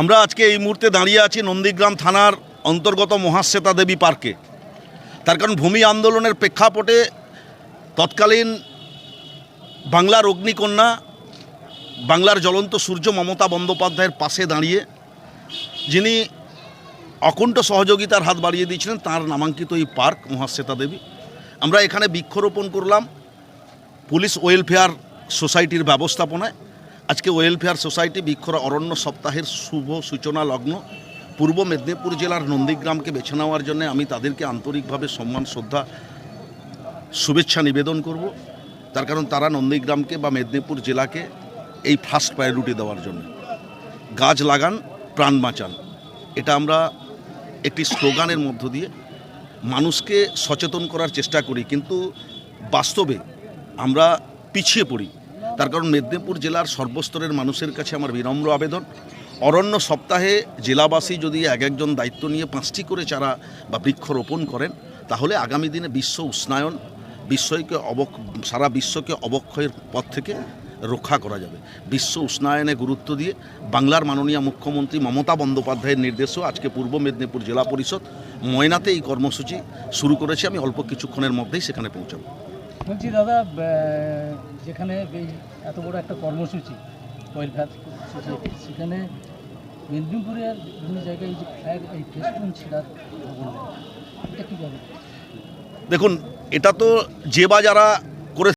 আমরা আজকে এই মুহূর্তে দাঁড়িয়ে আছি নন্দীগ্রাম থানার অন্তর্গত মহাশ্বেতা দেবী পার্কে। তার কারণ ভূমি আন্দোলনের প্রেক্ষাপটে তৎকালীন বাংলার অগ্নিকন্যা, বাংলার জ্বলন্ত সূর্য মমতা বন্দ্যোপাধ্যায়ের পাশে দাঁড়িয়ে যিনি অকুণ্ঠ সহযোগিতার হাত বাড়িয়ে দিয়েছিলেন, তার নামাঙ্কিত এই পার্ক মহাশ্বেতা দেবী। আমরা এখানে বৃক্ষরোপণ করলাম পুলিশ ওয়েলফেয়ার সোসাইটির ব্যবস্থাপনায়। আজকে ওয়েলফেয়ার সোসাইটি বৃক্ষর অরণ্য সপ্তাহের শুভ সূচনা লগ্ন পূর্ব মেদিনীপুর জেলার নন্দীগ্রামকে বেছে নেওয়ার জন্য আমি তাদেরকে আন্তরিকভাবে সম্মান, শ্রদ্ধা, শুভেচ্ছা নিবেদন করব। তার কারণ তারা নন্দীগ্রামকে বা মেদিনীপুর জেলাকে এই ফার্স্ট প্রায়োরিটি দেওয়ার জন্য। গাছ লাগান, প্রাণ বাঁচান। এটা আমরা একটি স্লোগানের মধ্য দিয়ে মানুষকে সচেতন করার চেষ্টা করি। কিন্তু বাস্তবে আমরা পিছিয়ে পড়ি। তার কারণ মেদিনীপুর জেলার সর্বস্তরের মানুষের কাছে আমার বিনম্র আবেদন। অরণ্য সপ্তাহে জেলাবাসী যদি এক একজন দায়িত্ব নিয়ে পাঁচটি করে চারা বা বৃক্ষরোপণ করেন, তাহলে আগামী দিনে বিশ্ব উষ্ণায়ন, বিশ্বকে অবক, সারা বিশ্বকে অবক্ষয়ের পথ থেকে রক্ষা করা যাবে। বিশ্ব উষ্ণায়নে গুরুত্ব দিয়ে বাংলার মাননীয় মুখ্যমন্ত্রী মমতা বন্দ্যোপাধ্যায়ের নির্দেশেও আজকে পূর্ব মেদিনীপুর জেলা পরিষদ ময়নাতে এই কর্মসূচি শুরু করেছে। আমি অল্প কিছুক্ষণের মধ্যেই সেখানে পৌঁছাবো। বলছি, দাদা যেখানে এই এত বড় একটা কর্মসূচি সেখানে মেদিনীপুরের বিভিন্ন জায়গায় যে ফ্ল্যাগ এই ফেস্টুন ছিঁড়ার। এটা কীভাবে দেখুন, এটা তো যে বা যারা